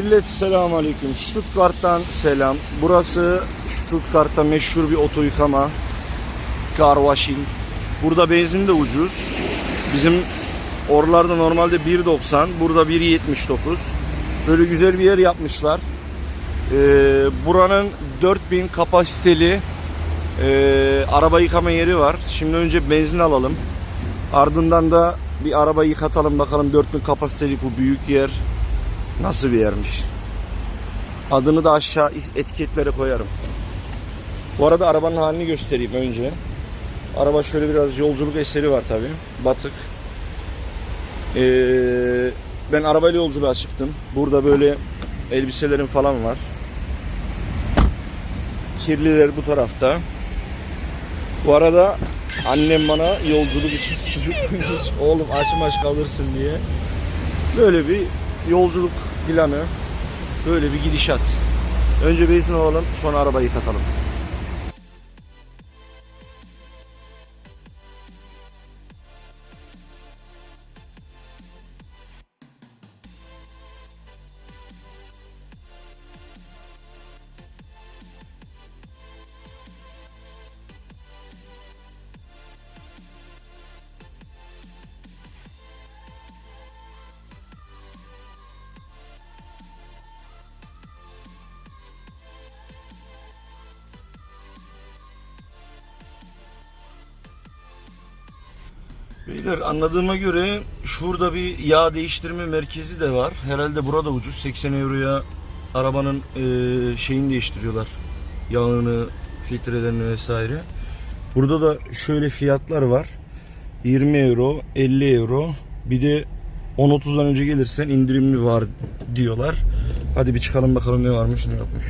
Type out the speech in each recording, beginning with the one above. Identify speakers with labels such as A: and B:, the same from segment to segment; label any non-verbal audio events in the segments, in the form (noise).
A: Millet selamun aleyküm. Stuttgart'tan selam. Burası Stuttgart'ta meşhur bir oto yıkama. Car washing. Burada benzin de ucuz. Bizim oralarda normalde 1.90. Burada 1.79. Böyle güzel bir yer yapmışlar. Ee, buranın 4000 kapasiteli e, araba yıkama yeri var. Şimdi önce benzin alalım. Ardından da bir araba yıkatalım bakalım 4000 kapasiteli bu büyük yer nasıl bir yermiş. Adını da aşağı etiketlere koyarım. Bu arada arabanın halini göstereyim önce. Araba şöyle biraz yolculuk eseri var tabi. Batık. Ee, ben arabayla yolculuğa çıktım. Burada böyle elbiselerim falan var. Kirliler bu tarafta. Bu arada annem bana yolculuk için sucuk koymuş. (laughs) Oğlum aç maç kalırsın diye. Böyle bir yolculuk planı. Böyle bir gidişat. Önce benzin alalım sonra arabayı yıkatalım. Beyler anladığıma göre şurada bir yağ değiştirme merkezi de var. Herhalde burada ucuz. 80 euroya arabanın e, şeyini değiştiriyorlar. Yağını, filtrelerini vesaire. Burada da şöyle fiyatlar var. 20 euro, 50 euro. Bir de 10-30'dan önce gelirsen indirimli var diyorlar. Hadi bir çıkalım bakalım ne varmış ne yokmuş.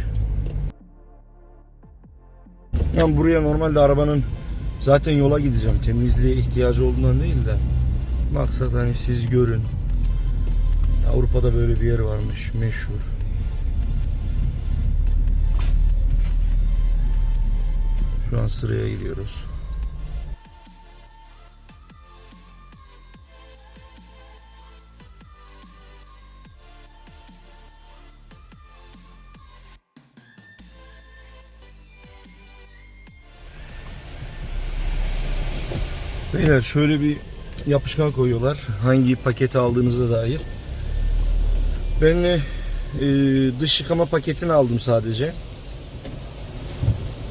A: Yani buraya normalde arabanın Zaten yola gideceğim. Temizliğe ihtiyacı olduğundan değil de. Maksat hani siz görün. Avrupa'da böyle bir yer varmış. Meşhur. Şu an sıraya gidiyoruz. Beyler şöyle bir yapışkan koyuyorlar. Hangi paketi aldığınıza dair. Ben e, dış yıkama paketini aldım sadece.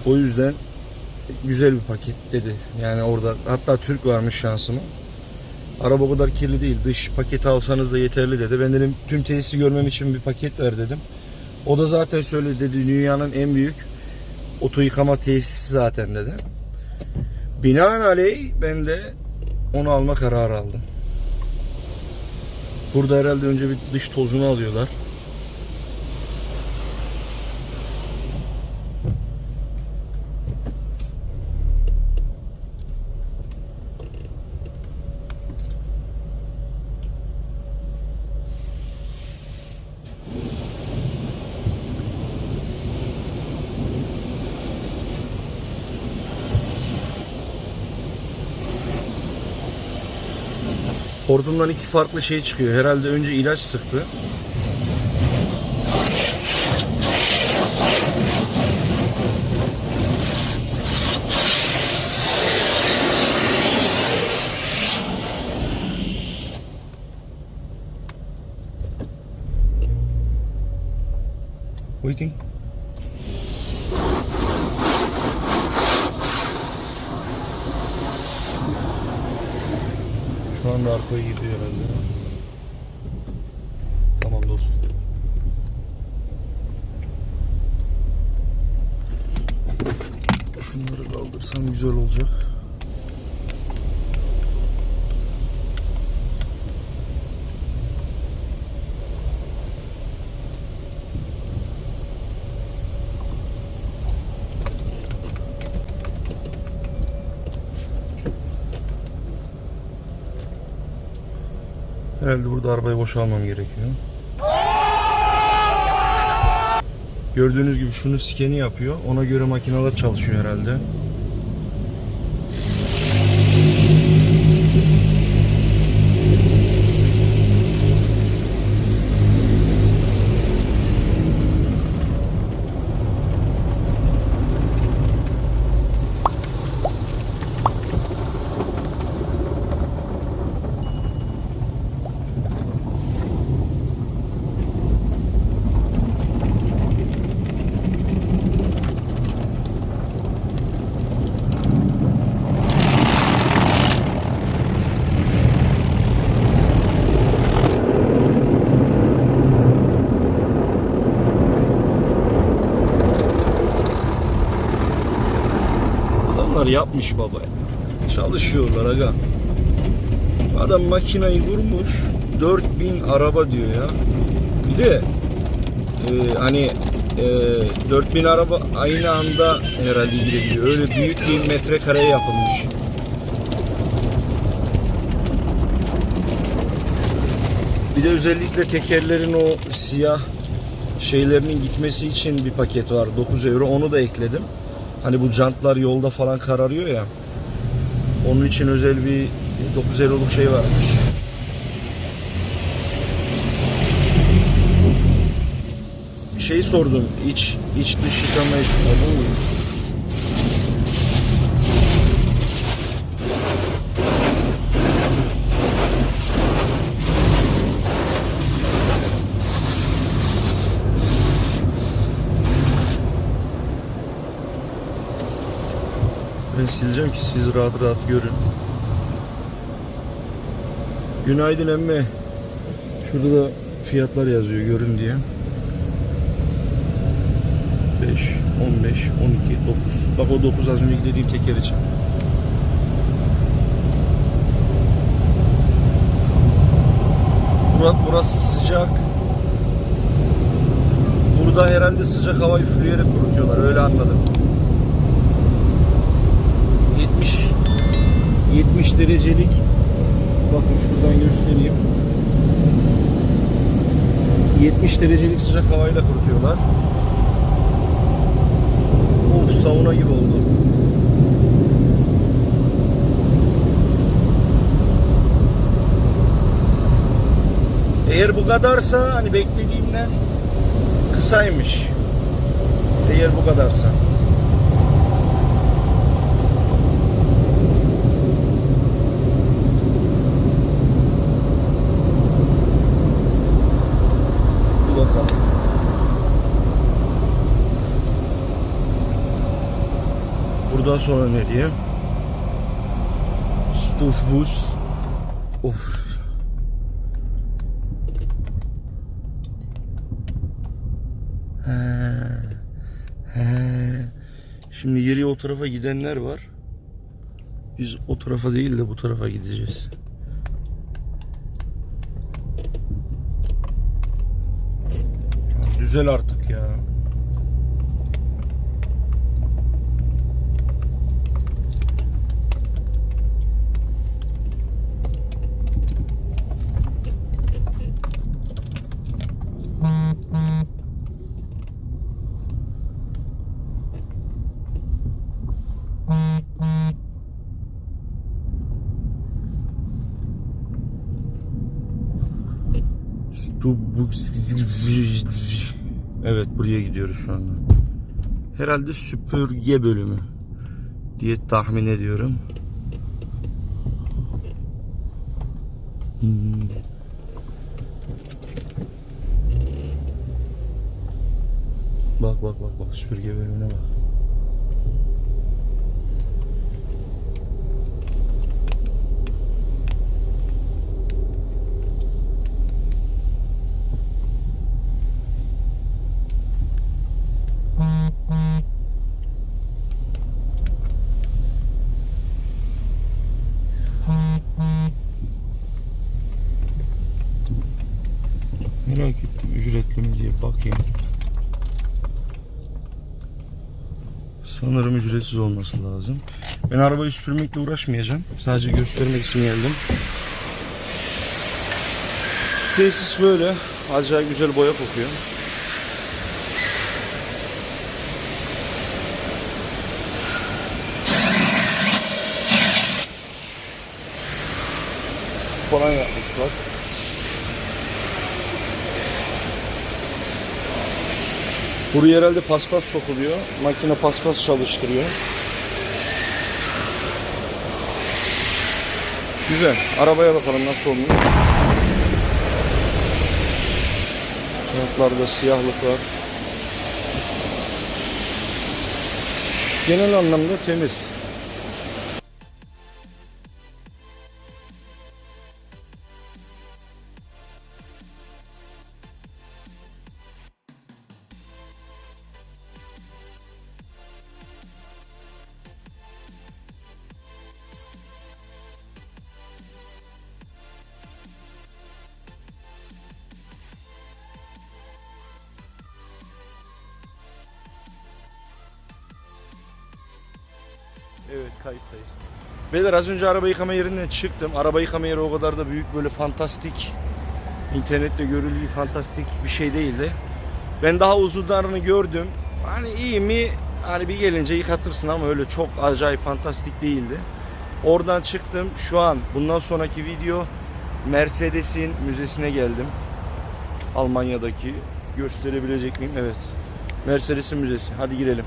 A: O yüzden güzel bir paket dedi. Yani orada hatta Türk varmış şansıma. Araba o kadar kirli değil. Dış paketi alsanız da yeterli dedi. Ben dedim tüm tesisi görmem için bir paket ver dedim. O da zaten söyledi dedi dünyanın en büyük oto yıkama tesisi zaten dedi. Binaenaleyh ben de onu alma kararı aldım. Burada herhalde önce bir dış tozunu alıyorlar. Hortumdan iki farklı şey çıkıyor. Herhalde önce ilaç sıktı. Waiting. Şu anda arkaya gidiyor herhalde. Tamam dostum. Şunları kaldırsam güzel olacak. Herhalde burada arabayı boşalmam gerekiyor. Gördüğünüz gibi şunu skeni yapıyor. Ona göre makineler çalışıyor herhalde. Yapmış baba. Çalışıyorlar aga. Adam makinayı vurmuş 4000 araba diyor ya. Bir de e, hani e, 4000 araba aynı anda herhalde girebiliyor. Öyle büyük bir metrekare yapılmış. Bir de özellikle tekerlerin o siyah şeylerinin gitmesi için bir paket var 9 euro onu da ekledim. Hani bu jantlar yolda falan kararıyor ya. Onun için özel bir 9 euroluk şey varmış. Şey sordum iç iç dış yıkama Abo. Ben sileceğim ki siz rahat rahat görün. Günaydın emme. Şurada da fiyatlar yazıyor görün diye. 5, 15, 12, 9. Bak o 9 az önceki dediğim teker için. Murat burası sıcak. Burada herhalde sıcak hava üfleyerek kurutuyorlar. Öyle anladım. 70 derecelik. Bakın şuradan göstereyim. 70 derecelik sıcak havayla kurutuyorlar. Of sauna gibi oldu. Eğer bu kadarsa hani beklediğimden kısaymış. Eğer bu kadarsa Bir bakalım. Buradan sonra nereye? Stufbus. Of. He. He. Şimdi geriye o tarafa gidenler var. Biz o tarafa değil de bu tarafa gideceğiz. Düzel artık ya. Evet buraya gidiyoruz şu anda. Herhalde süpürge bölümü diye tahmin ediyorum. Hmm. Bak bak bak bak süpürge bölümüne bak. Merak ettim ücretli mi diye bakayım. Sanırım ücretsiz olması lazım. Ben arabayı süpürmekle uğraşmayacağım. Sadece göstermek için geldim. Tesis böyle. Acayip güzel boya kokuyor. Su falan yapmışlar. Buraya herhalde paspas sokuluyor. Makine paspas çalıştırıyor. Güzel. Arabaya bakalım nasıl olmuş. Jantlarda siyahlık var. Genel anlamda temiz. Evet kayıttayız. Beyler az önce araba yıkama yerinden çıktım. Araba yıkama yeri o kadar da büyük böyle fantastik internette görüldüğü fantastik bir şey değildi. Ben daha uzunlarını gördüm. Hani iyi mi? Hani bir gelince yıkatırsın ama öyle çok acayip fantastik değildi. Oradan çıktım. Şu an bundan sonraki video Mercedes'in müzesine geldim. Almanya'daki gösterebilecek miyim? Evet. Mercedes'in müzesi. Hadi girelim.